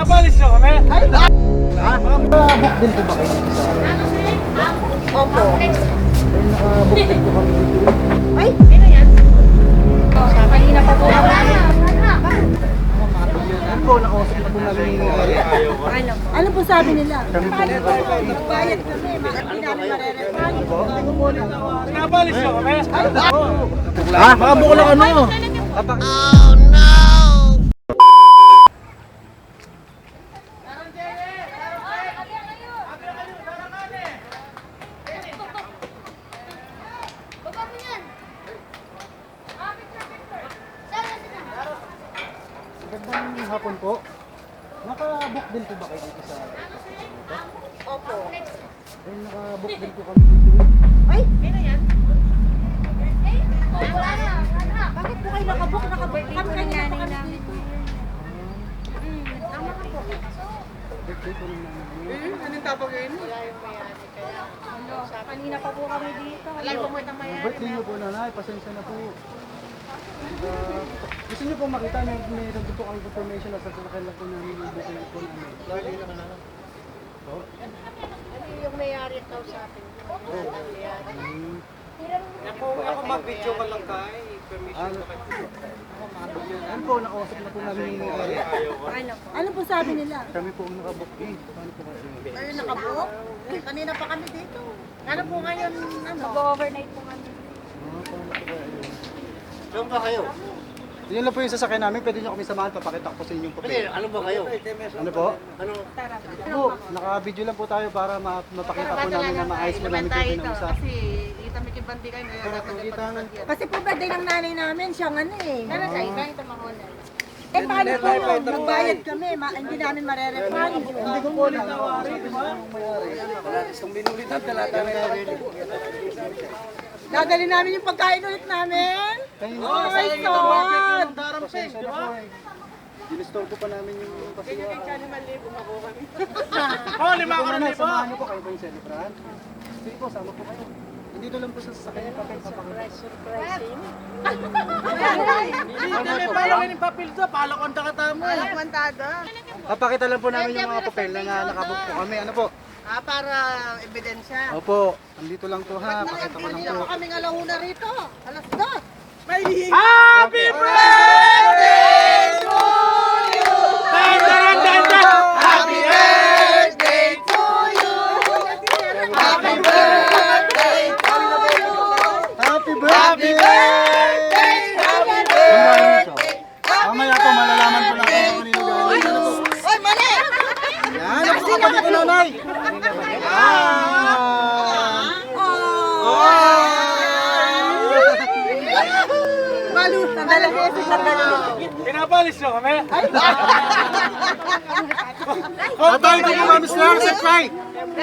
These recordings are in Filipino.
Pinapalis nyo kami? Ay! Nakabook din po ba kayo. Opo. Din po kami. Ay! Kanina pa po ako. Ano na Ano? Po sabi nila? Kami po Bayad kami, hindi namin marerepand? Pinapalis nyo kami? Ha? Makabuko lang ano? Kapak... Baba mo yan. Magandang hapon po. Nakabook din po ba kayo dito sa... Opo. Ay, nakabook din po kami dito. Ay! Wala na. Wala na. Bakit po kayo nakabook? Nakabook kami kanina pa kami dito. Tama ka po. Birthday po rin namin. Ano? Kanina pa po kami dito. Birthday niyo po nanay, pasensya na po. Ah, gusto niyo po makita na may nandun po kami information na sa sasakyan lang po namin yung booking po namin. Lagi naman na. Po? Yung may-ari daw sa atin. Hmm. Ako, ako mag-video ka lang kay. Permission Ano? Ano po, nakausap na po namin yung may-ari. Ano po? Ano po sabi nila? Kami po ang nakabook eh. Paano po kasi? Ay, nakabook? Kanina pa kami dito. Ano po ngayon, ano? Mag-overnight po kami. Ah, paano po yun? Saan ba kayo? Yun lang po yung sasakyan namin, pwede nyo kami samahan, papakita ko po sa inyo yung Hindi, papel. ano ba kayo? Ano po? Ano? Tara. Po, naka-video lang po tayo para ma- mapakita po namin na maayos po namin po pinausap. Kasi po birthday ng nanay namin, siyang ano eh. Ano sa iba ito mahonan? Eh paano po yun? Magbayad kami, ma- hindi namin marerepand. Hindi ko po lang. Sabi mo yung mayari. Dadali namin yung pagkain ulit namin. Oh my God! Pasensya na po eh. Dinistore ko pa namin yung kasiwa. Oh, lima ako na libo. samahan niyo po kayo ba yung celebrant? Sige po, sama po kayo. Dito lang po sa sasakyan yung papel papakita. Hindi, may palangin yung papel to. Pala konta ka tamo. Papakita lang po namin yung mga papel na nakabook po kami. Ano po? Ah, para ebidensya. Opo, andito lang po ha. Pakita ko lang po. ako kaming alahuna rito. Alas dos. May Happy birthday Try.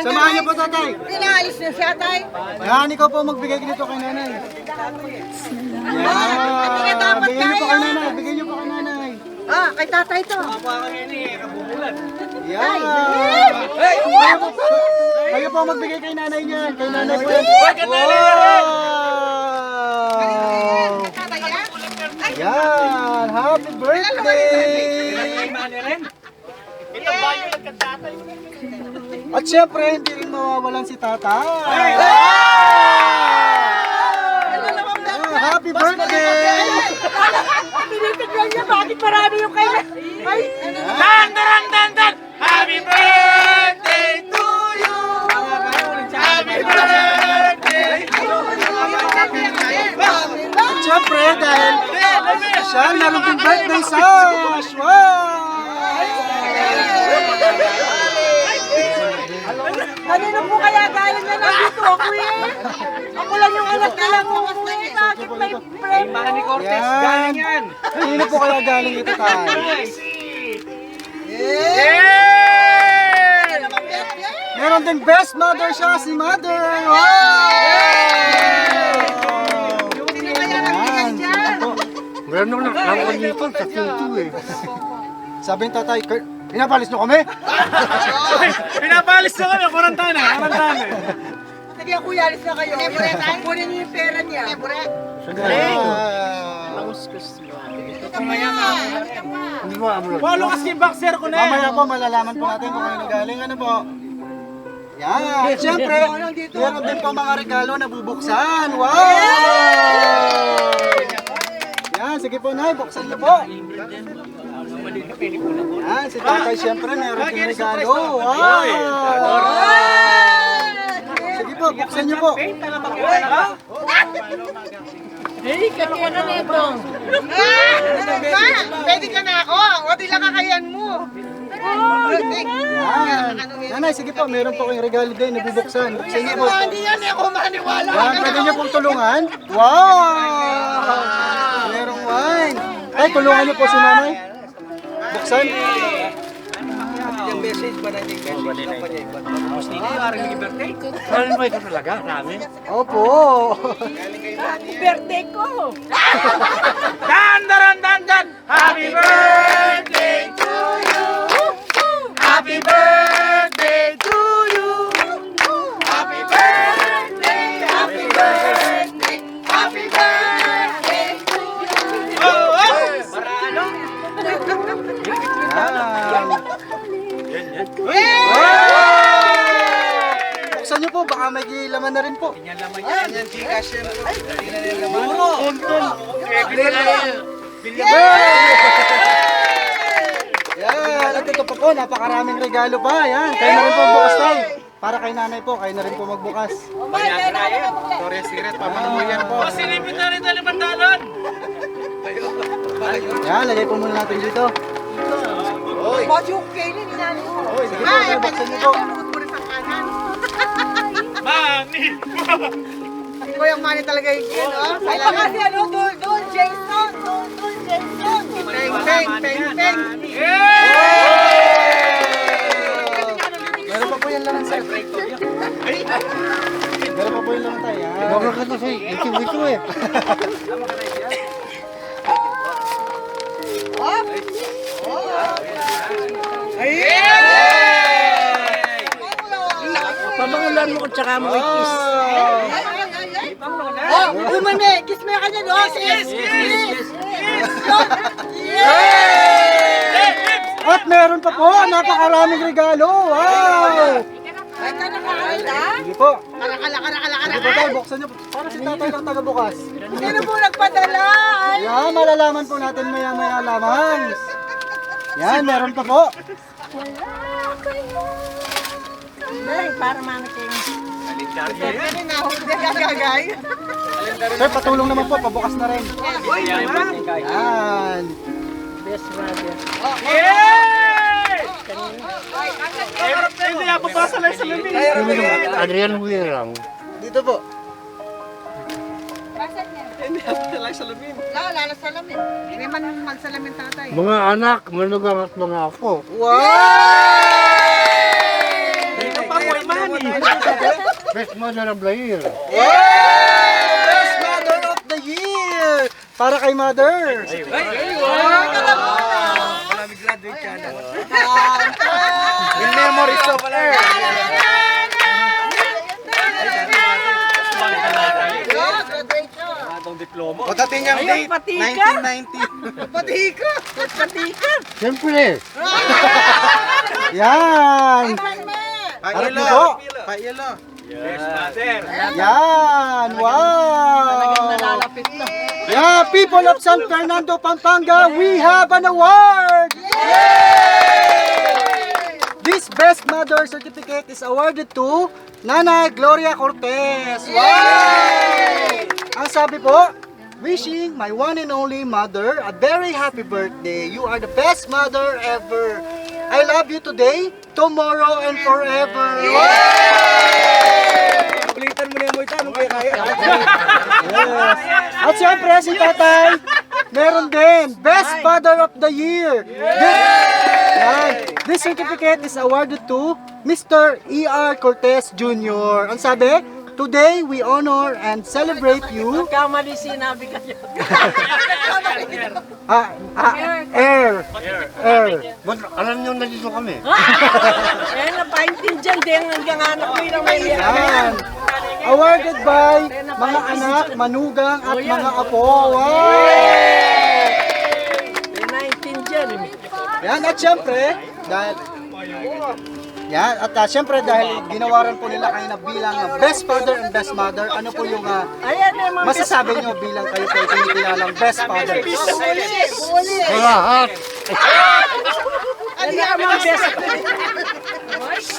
Samahan niyo po, tatay. Pinaalis na siya, tay. Yan, ikaw po magbigay nito kay nanay. Yan. dapat Bigyan niyo po kay tayo. nanay. Bigyan niyo po kay nanay. Ah, kay tatay to. Yan. Kayo po magbigay kay nanay niyan. Kay nanay po yan. Wow! Yan! Happy birthday! Ito ba yung nagkatata yung At syempre, hindi rin mawawalan si tatay. Ah, happy birthday! Tinitignan niya, bakit marami yung kay... Ay, Dan, dan, dan, dan! Happy birthday to you! Happy birthday to At syempre, dahil siya naruting birthday sa Ashwa! Kanino po kaya galing na nandito ako eh? Ako lang yung anak nila ko eh. Bakit may friend? Manny Cortez, Yan. galing yan! Kanino po kaya galing ito tayo? Yeah! Meron din best mother siya, si mother! Wow! Meron naman nakakawan nito sa tutu eh. Sabi ng tatay, "Kurt, pinapalis niyo kami? Pinapalis na kami, kurantana, kurantana. Sige kuya, alis na kayo. Kunin niyo yung pera niya. Ah. Hindi mo amulat. Follow ka skin boxer ko na. Mamaya po malalaman po natin kung ano galing. Ano po? Yan. Siyempre, meron din po mga regalo na bubuksan. Wow! Yan, sige po, Nay. Buksan niyo po. Yan, si Tatay siyempre meron din regalo. Wow! Sige po, buksan niyo po. Pwede ka na ako. O, di lang kakayan mo. Yan. Nanay, sige po, meron po kayong regalo din na bubuksan. Buksan niyo po. Hindi yan eh, ako maniwala. Yan, pwede niyo pong tulungan. Wow! Merong wine. Ay, tulungan niyo po si nanay. Buksan. Yung message ba na yung message pa niya? Gusto niyo yung aring birthday? Ano ba ito talaga? Namin? Opo. Birthday ko. Dan, dan, dan, dan! Happy birthday to you! Happy birthday po, baka may laman na rin po. Yan laman yan. Yan, Gcash yan. Na nila laman. Yan, at ito pa po, napakaraming regalo pa. Yan, kayo na rin po bukas tayo. Para kay nanay po, kayo na rin po magbukas. Victoria's Secret, papanumoyan po. O, sinipit na rin tayo bandalon! Yan, lagay po muna natin dito. Bakit yung kainin inani ko? Sige po, sir, buksan niyo po. Hindi ko yung money talaga yung kin, oh. Ay, baka si ano, Dul, Dul, Jason, Dul, Dul, Jason. Peng, peng, peng, peng. Meron pa po yung laman, sir. Meron pa po yung laman tayo. Yan. Bakit ka kasi ito-ito eh. Pabangulan mo kung tsaka mo ikis. Oh, umame, kiss mo yung kanya, no? Kiss, kiss, At meron pa po, napakaraming regalo. Wow! Ay, ka nakakala? Sige po. Karakala, karakala, Sige po buksan niyo. Para si tatay lang taga bukas. Sino po nagpadala? Ay, Yan, malalaman po natin maya maya laman. Yan, meron pa po. Ay, para kayo. Ano na, hindi gagagay. Sir, patulong naman po, pabukas na rin. Yan. Hindi na papasa lang sa lamin. Adrian Weir lang. Dito po. Hindi na lang sa lamin. Wala, wala na salamin. Hindi man magsalamin tatay. Mga anak, manugang at mga apo. Wow! Dito pa mo mani. Best mother of the year. Best Mother of the Year! Para kay Mother. Wala may graduate ka na. In memories of her. Atong diploma. O dati niyang date, 1990. Pati ka! Pati ka! Siyempre, Yan! Niyo po. Pailo. Yes, mother. Yan! Wow! Yeah, people of San Fernando, Pampanga, we have an award! This Best Mother Certificate is awarded to Nanay Gloria Cortez. Wow! Ang sabi po, wishing my one and only mother a very happy birthday. You are the best mother ever. I love you today, tomorrow, and forever. Ulitan mo na yung mo ito. Anong kaya kaya? Yes. At syempre, si tatay, meron din, Best Father of the Year. This, yan. This certificate is awarded to Mr. E.R. Cortez Jr. Ang sabi, Today, we honor and celebrate you. Kamali sinabi ka niya. Ah, ah, air. Air. ba't alam niyo nandito kami? Eh, napaintindihan din hanggang anak ko yung may Yan. Awarded by mga anak, manugang at mga apo. Wow! Yan, at syempre, dahil... Yan, at uh, syempre dahil ginawaran po nila kayo na bilang uh, best father and best mother, ano po yung uh, masasabi nyo bilang kayo po yung kinikilalang best father? Lahat.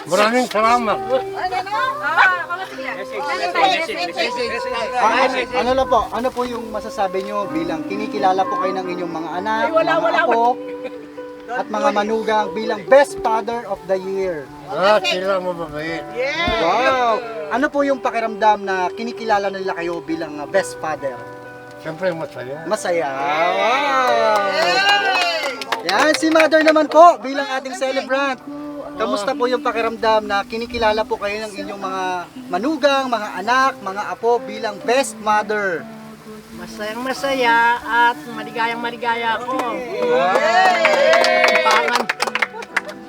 Maraming salamat. Ah, ano, ano lang po, ano po yung masasabi nyo bilang kinikilala po kayo ng inyong mga anak, mga apo, at mga manugang bilang best father of the year? Lahat sila mababait. Wow! Ano po yung pakiramdam na kinikilala nila kayo bilang uh, best father? Siyempre masaya. Masaya. Wow! Yan, si mother naman po bilang ating celebrant. Kamusta po yung pakiramdam na kinikilala po kayo ng inyong mga manugang, mga anak, mga apo bilang best mother? Masayang masaya at maligayang maligaya ako. Pangan.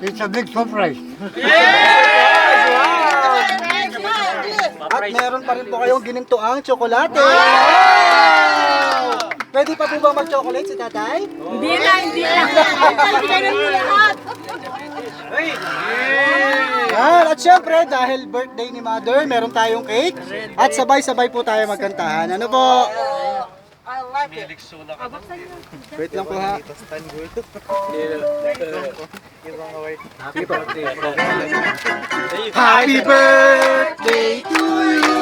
It's a big surprise. At meron pa rin po kayong ginintuang tsokolate. Wow! Pwede pa po ba mag-chocolate si tatay? Hindi na, hindi na. Kailan mo lahat? Yan, at syempre dahil birthday ni mother, meron tayong cake. At sabay-sabay po tayo magkantahan. Ano po? Wait lang po ha. Happy birthday to you.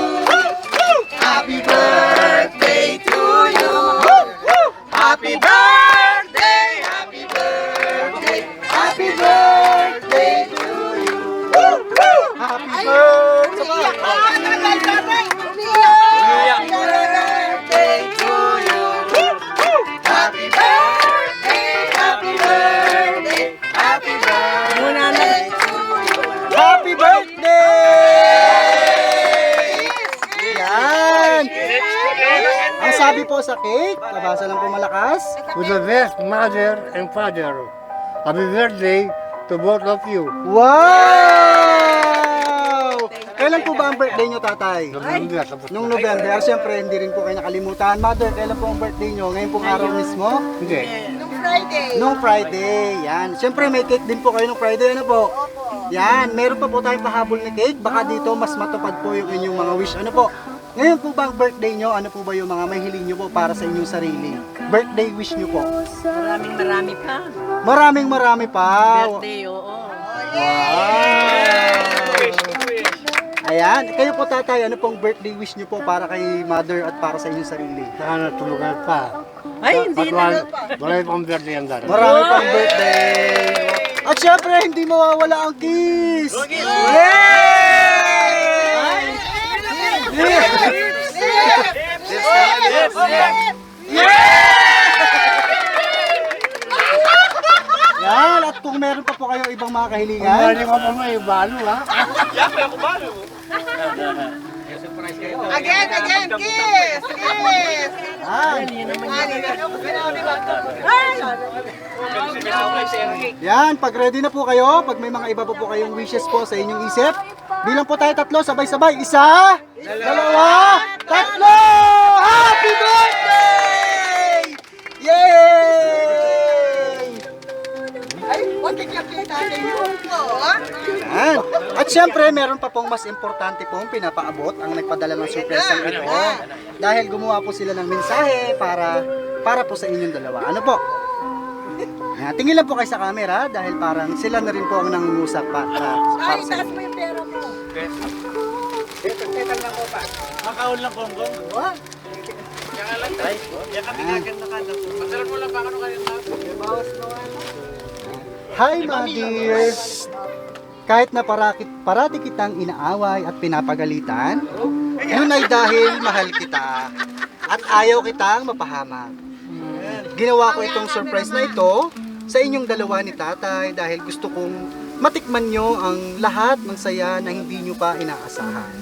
Happy birthday to you. Happy birthday, happy birthday, happy birthday to you. Happy birthday. Sabi po sa cake, nabasa lang po malakas. To the best mother and father. Happy birthday to both of you. Wow! Kailan po ba ang birthday nyo, tatay? November, tapos Nung November, siyempre hindi rin po kayo nakalimutan. Mother, kailan po ang birthday nyo? Ngayon pong araw mismo? Hindi. Nung Friday. Nung Friday, yan. Siyempre may cake din po kayo nung Friday, ano po? Yan, meron pa po tayong pahabol na cake. Baka dito mas matupad po yung inyong mga wish. Ano po? Ngayon po ba ang birthday nyo? Ano po ba yung mga mahiling nyo po para sa inyong sarili? Birthday wish nyo po? Maraming marami pa. Maraming marami pa. Birthday, oo. Wow! Ayan, kayo po tatay, ano pong birthday wish nyo po para kay mother at para sa inyong sarili? Sana tulugan pa. Ay, hindi na. yung pang birthday ang darating. Marami pang birthday! At syempre, hindi mawawala ang kiss! Yay! Yan, at kung meron pa po kayong ibang mga kahilingan, Hindi ko pa may balo ha. Again, again, kiss! Kiss! yan. Yan, pag ready na po kayo, pag may mga iba pa po kayong wishes po sa inyong isip, bilang po tayo tatlo, sabay-sabay. Isa, dalawa, tatlo! Happy birthday! Yay! Yan. At syempre, meron pa pong mas importante pong pinapaabot ang nagpadala ng surprise ito. Dahil gumawa po sila ng mensahe para para po sa inyong dalawa. Ano po? Yan. Tingin lang po kayo sa camera dahil parang sila na rin po ang nangungusap pa, para Ay, taas mo yung pera mo. Hi mga dears! Kahit na parati, parati kitang inaaway at pinapagalitan, yun ay dahil mahal kita at ayaw kitang mapahamak. Ginawa ko itong surprise na ito sa inyong dalawa ni tatay dahil gusto kong matikman nyo ang lahat ng saya na hindi nyo pa inaasahan.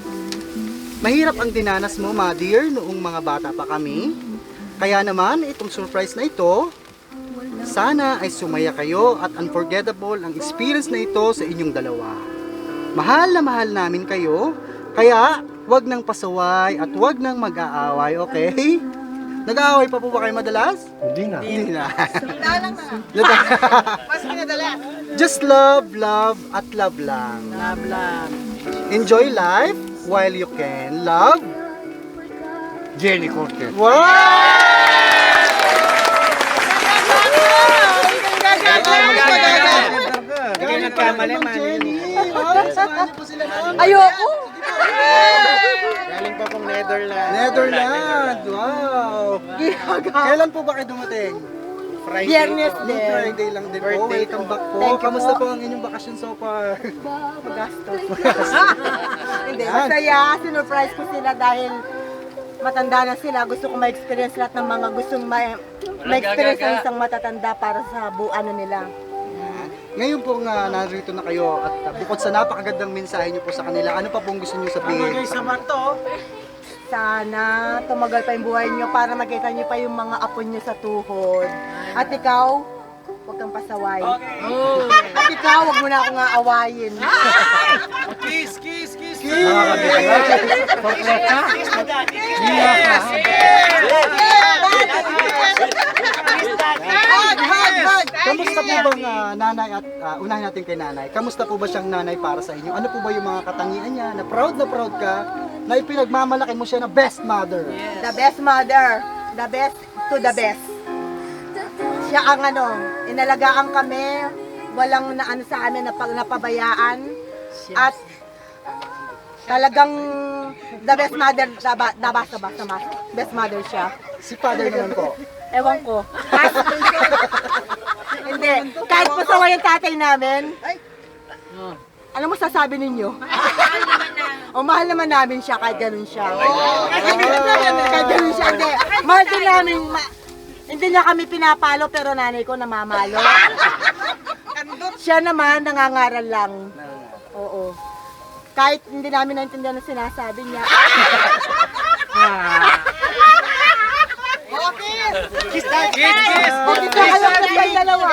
Mahirap ang dinanas mo, mga dear, noong mga bata pa kami. Kaya naman, itong surprise na ito, sana ay sumaya kayo at unforgettable ang experience na ito sa inyong dalawa. Mahal na mahal namin kayo, kaya wag nang pasaway at wag nang mag-aaway, okay? Nag-aaway pa po ba kayo madalas? Hindi na. Hindi na. Dalang na. Mas pinadala. Just love, love, at love lang. Love, love. Enjoy life while you can. Love. Jenny Cortez. Wow! Nagkamali! Oh, samahan po sila doon. Ayoko. Galing pa pong Netherlands. Netherlands! Wow! Kailan po ba kayo dumating? Friday. Biyernes din. Friday lang din po. Welcome back po. Thank you Kamusta po. po ang inyong bakasyon so far? Magastos. Hindi, masaya. Sinurprise ko sila dahil matanda na sila. Gusto ko ma-experience lahat ng mga gustong ma- ma-experience ng isang matatanda para sa bu ano nila. Ngayon po nga narito na kayo at uh, bukod sa napakagandang mensahe niyo po sa kanila, ano pa pong gusto niyo sabihin? Sa bato. Sana tumagal pa yung buhay nyo para makita nyo pa yung mga apo nyo sa tuhod. At ikaw, huwag kang pasaway. At ikaw, huwag mo na ako nga awayin. Kiss, kiss, kiss. Hug, hug, hug! Kamusta po bang ah, nanay at uh, unahin natin kay nanay? Kamusta po ba siyang nanay para sa inyo? Ano po ba yung mga katangian niya na proud na proud ka na ipinagmamalaki mo siya na best mother? The best mother. The best to the best. Siya ang ano, inalagaan kami, walang naano sa amin na pag napabayaan. At talagang the best mother, daba, daba, daba, daba, best mother siya. Si father naman po. Ewan ko. Hindi. Kahit pasaway yung tatay namin, ano mo sasabi ninyo? o mahal naman namin siya kahit ganun siya. kahit ganun siya. Hindi. Mahal din namin. ma- hindi niya kami pinapalo pero nanay ko namamalo. siya naman nangangaral lang. Oo. Kahit hindi namin naintindihan ang sinasabi niya. Kiss, kiss. Bakit ka alam na kayo dalawa?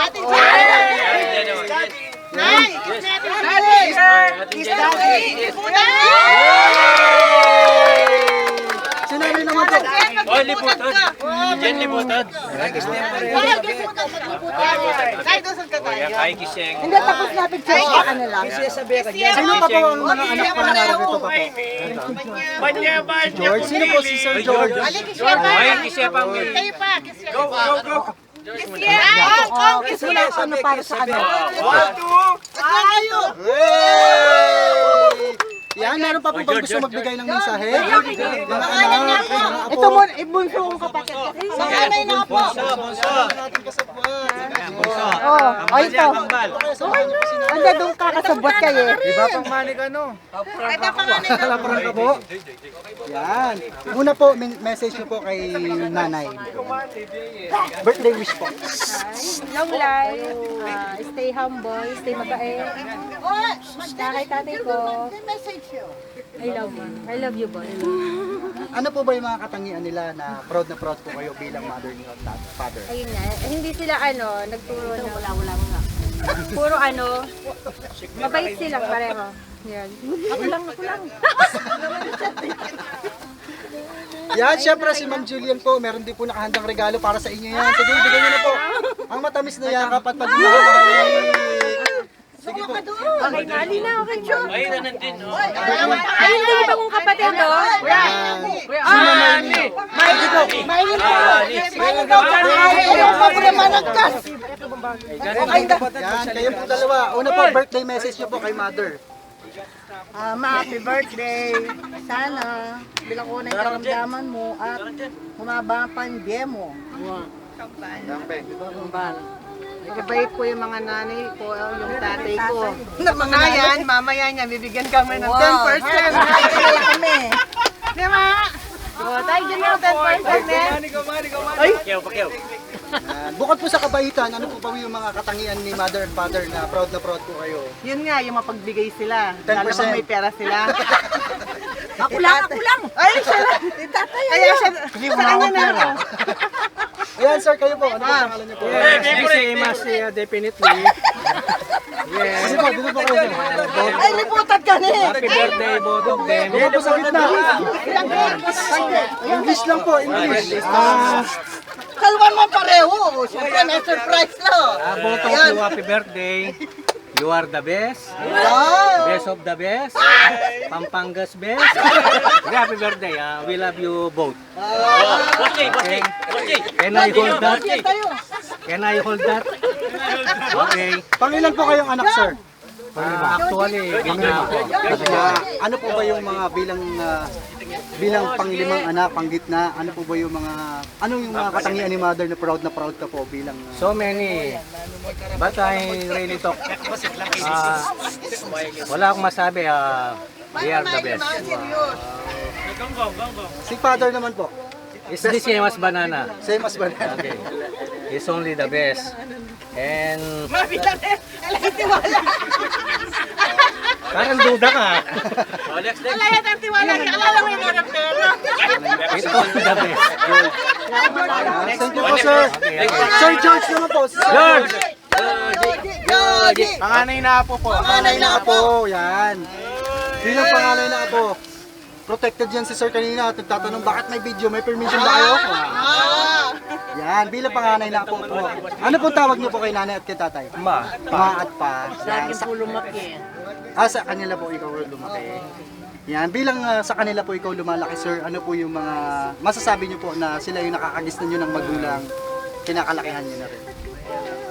Si nanay naman po. Oh, liputan. Jen, liputan. Kiss niya pa rin. Kaya kiss niya. Hindi, tapos na picture siya ka na lang. Sino pa po ang mga anak pa na narito pa po? Si George. Sino po si Sir George? Ay, kiss niya pa. Go, go, go. Oo, kasi wala ko ano para sa kanya. Hey! Yan, meron pa po bang gusto magbigay ng mensahe? Mga anak, mga. Ito mo, ibunso kong kapatid. Makamay na po. Oh, oh ito. Anda doon kakasabot kayo. Iba pang manik ano? Kalaparan ka po. Yan. Una po, message niyo po kay nanay. Birthday wish po. Long life, ah, stay humble, stay mabait. Tsaka kay tatay ko, I love you. I love you, boy. Ano po ba yung mga katangian nila na proud na proud po kayo bilang mother niyo at dad- father? Ayun nga, eh, hindi sila ano, nagturo na. Wala, wala, wala. Puro ano, mabait sila pareho. Yan. Ako lang, ako lang. Yan, syempre si Ma'am Julian po, meron din po nakahandang regalo para sa inyo yan. Sige, bigyan niyo na po. Ang matamis na yakap at pagmamahal. Sige po. Okay, nali na, okay, Chok. Ay, nanan din. oh. Ayun din iba kong kapatid. Sino Marlene? Mailin po. Mailin po. Mailin po. Ayun po, managkas. Yan, kayo po dalawa. Una po, birthday message niyo po kay mother. Ah, ma, happy birthday. Sana bilang ko na yung karamdaman mo at humaba ang pandemya mo. Nagabait po yung mga nanay ko, yung tatay ko. Na mga yan, mamaya niya, bibigyan kami ng 10%. Kaya kami. Di ba? Oh, tayo dyan yung 10% eh. Pakyaw, pakyaw. Yan. Bukod po sa kabaitan, ano po ba yung mga katangian ni mother and father na proud na proud po kayo? Yun nga, yung mapagbigay sila. 10%. Lalo pag may pera sila. ako lang, ako lang. Ay, siya lang. Kaya siya, sa kanya na ako. Ayan, sir, kayo po. Ano po ang pangalan niyo po? Kiss niya, mas niya, definitely. Sige po, dito po kayo. Ay, liputan ka na eh. Happy birthday, both of them. Dito po sa gitna. English lang po, English. Ah, Kalwan mo pareho. Siyempre, may surprise lang. Ah, both of you, happy birthday. You are the best. Wow. Best of the best. Pampangas best. Okay, happy birthday. ah. we love you both. Okay. Can I hold that? Can I hold that? Okay. pangilan po kayong anak, sir? Ah, actually, gina ako. Ah, ano po ba yung mga bilang ah, bilang panglimang anak, panggitna, ano po ba yung mga ano yung mga katangian ni mother na proud na proud ka po bilang ah, So many. But I really talk. ah, wala akong masabi. ah, they are the best. si father naman po? It's the same as banana. Same as ba? Okay. He's only the best. And... Parang duda ka. It's only the best. Thank you po, sir. Sir George naman po. George! Panganay na po po. Panganay na po. Yan. Bilang panganay na po. Protected yan si sir kanina at nagtatanong bakit may video, may permission ba kayo? Ah. Yan, bilang panganay na po po. Ano pong tawag niyo po kay nanay at kay tatay? Ma. Ma at pa. Sa akin Yan, sa, po lumaki. ah, sa kanila po ikaw lumaki. Yan, bilang ah, sa kanila po ikaw lumalaki sir, ano po yung mga masasabi niyo po na sila yung nakakagisnan niyo ng magulang, kinakalakihan niyo na rin.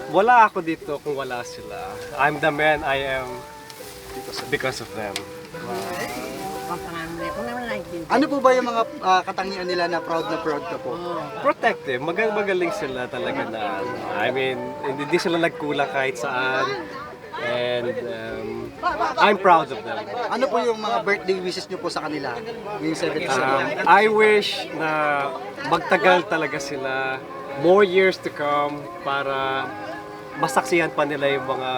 wala ako dito kung wala sila. I'm the man I am because of them. Ano po ba yung mga ah, katangian nila na proud na proud ka po? Protective, Magal magaling sila talaga na. I mean, hindi sila nagkulang kahit saan. And um, I'm proud of them. Ano po yung mga birthday wishes niyo po sa kanila? Ngayong 77. Um, I wish na magtagal talaga sila, more years to come para masaksihan pa nila yung mga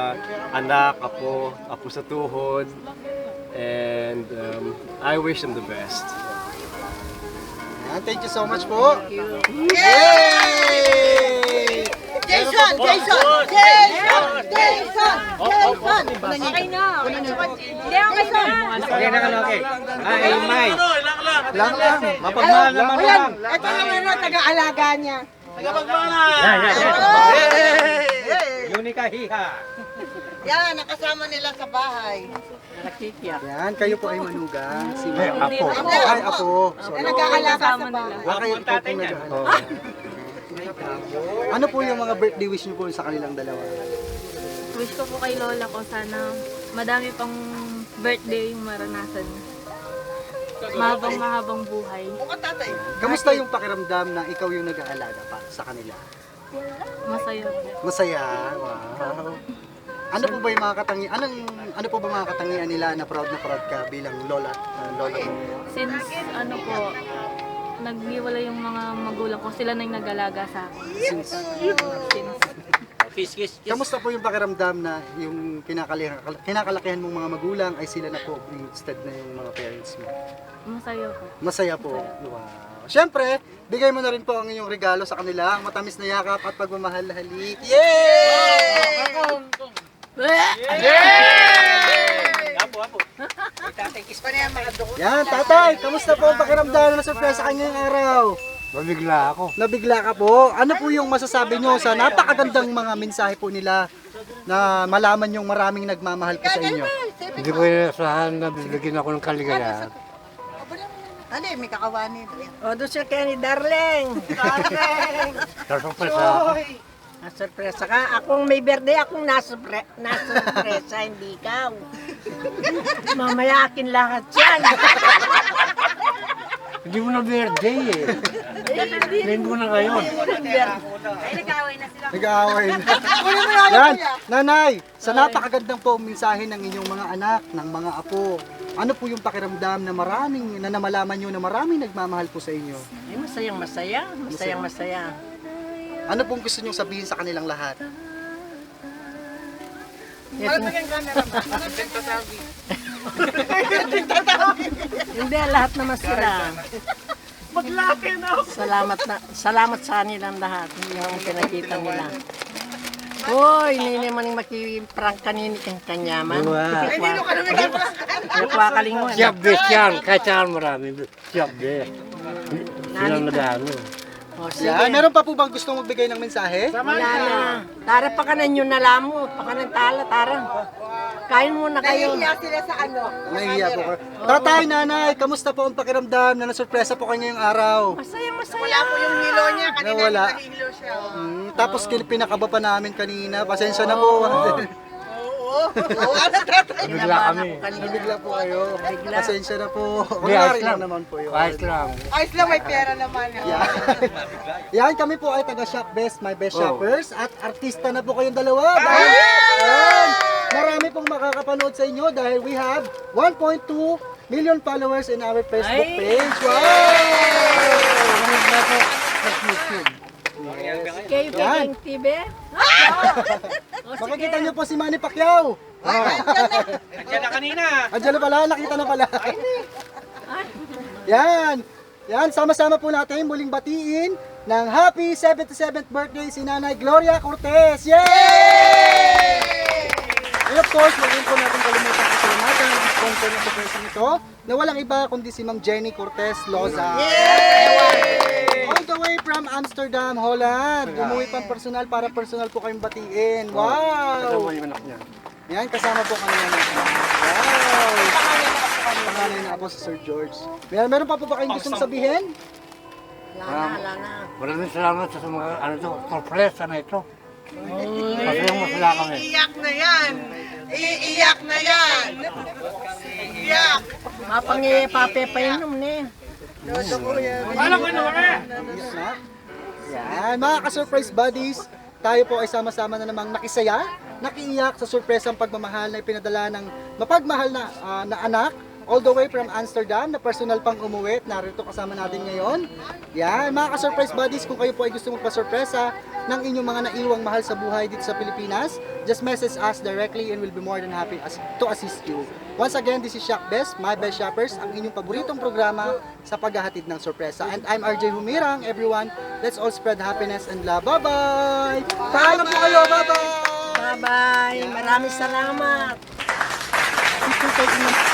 anak, apo, apo sa tuhod. And um, I wish them the best. Yan, thank you so much po. Yay! Jason, Jason, Jason, Jason, Jason. Okay na. Hindi, okay na. Okay na ka na, okay. Ay, May. Lang lang. Mapagmahal naman lang. ito yung ano, taga-alaga niya. Yan, yan, yan. Unica Hiha. Yan, nakasama nila sa bahay. Nakikiyak. Yan, kayo po ay manugang. Si Ay, apo. Ay, apo. Sorry. nag-aalaga sa bahay. Ah, kayo po po nag Ano po yung mga birthday wish niyo po sa kanilang dalawa? Wish ko po kay Lola ko sana madami pang birthday yung maranasan. Mahabang mahabang buhay. Kamusta yung pakiramdam na ikaw yung nag-aalaga pa sa kanila? Masaya po. Masaya. Wow. Ano po ba yung mga katangian? Anong ano po ba mga katangian nila na proud na proud ka bilang lola? uh, lola mo? Since ano po, naghiwala yung mga magulang ko, sila na yung nag-alaga sa akin. Since, kamusta po yung pakiramdam na yung kinakalihan, kinakalakihan mong mga magulang ay sila na po instead na yung mga parents mo? Masaya po. Masaya po. Wow. Siyempre, bigay mo na rin po ang inyong regalo sa kanila, ang matamis na yakap at pagmamahal na halik. Yay! Yan, tatay, kamusta po ang pakiramdam na surprise sa kanyang araw? Mabigla ako. Nabigla ka po. Ano po yung masasabi nyo sa napakagandang mga mensahe po nila na malaman yung maraming nagmamahal po sa inyo? Hindi ko inasahan na bibigyan ako ng kaligayahan. Ano eh, may kakawani. O, doon siya kaya ni Darling. Sorpresa ako. Nasurpresa ka. Akong may birthday, akong nasurpre nasurpresa, hindi ikaw. Mamaya akin lahat yan. Hindi mo na birthday eh. Linggo na ngayon. Nag-aaway na. Yan, nanay, sa napakagandang po mensahe ng inyong mga anak, ng mga apo, ano po yung pakiramdam na maraming, na namalaman nyo na maraming nagmamahal po sa inyo? Ay, masayang masaya. Masayang masaya. Ano pong gusto nyo sabihin sa kanilang lahat? Hindi, lahat naman sila. Salamat na, salamat sa nilang lahat. Yung pinakita nila. Hoy, hindi naman makiprank kanini kang kanyaman. Wow. Nagwa kalingon. Siap best yan. Kahit saan marami. Siap best. Sila madami. O, sige. Yan, meron pa po bang gustong magbigay ng mensahe? Wala na. Tara pa ka na nyo nalamo. Pa ka ng tala, tara. Kain muna kayo. Nahihiya sila sa ano. Nahihiya po ko. Tatay, nanay, kamusta po ang pakiramdam na nasurpresa po kayo ngayong araw? Masaya, masaya. Wala po yung Hilo niya, kanina Nawala. nahihilo siya. Hmm, tapos kin- pinakaba pa namin kanina. Pasensya na po. Oo. Oo, ano tatay? Bigla kami. Nabigla po kayo. Pasensya na po. Hindi, ayos lang lang. naman po yun. Kahit lang. Ayos lang, may pera naman. Yan. Yan, kami po ay taga Shop Best, My Best Oh. Shoppers. At artista na po kayong dalawa. Dahil, Yan. marami pong makakapanood sa inyo dahil we have 1.2 million followers in our Facebook page. Wow! Kayo Yan. kayong TV? Makikita niyo po si Manny Pacquiao. Nandiyan na kanina. Andiyan na pala, nakita na pala. Yan. Yan, sama-sama po natin muling batiin ng happy 77th birthday si Nanay Gloria Cortez. Yay! And of course, huwag din po natin kalimutan pasalamatan ang sponsor ng surprise nito na walang iba kundi si Ma'am Jenny Cortez Loza. All the way from Amsterdam, Holland. Umuwi pang personal para personal po kayong batiin. Wow! yung anak niya. Yan, kasama po kami ng Wow! Pangalan na po si Sir George. Meron, meron pa po ba kayong gustong sabihin? Wala na, wala na. Maraming salamat sa mga ano to, sorpresa na ito. Masayang masaya kami. Iiyak na yan. Iiyak na yan. Iiyak. Mapangi papepainom na eh. Yan, mga ka-surprise buddies, tayo po ay sama-sama na namang nakisaya, nakiiyak sa surpresang pagmamahal na ipinadala ng mapagmahal na, ah, na anak all the way from Amsterdam na personal pang umuwi at narito kasama natin ngayon. Yan, mga ka-surprise buddies, kung kayo po ay gusto magpa-surpresa ng inyong mga naiwang mahal sa buhay dito sa Pilipinas, just message us directly and we'll be more than happy as, to assist you. Once again, this is Shop Best, My Best Shoppers, ang inyong paboritong programa sa paghahatid ng sorpresa. And I'm RJ Humirang, everyone. Let's all spread happiness and love. Bye-bye! Paalam po kayo! Bye-bye! Bye-bye. Maraming salamat. Happy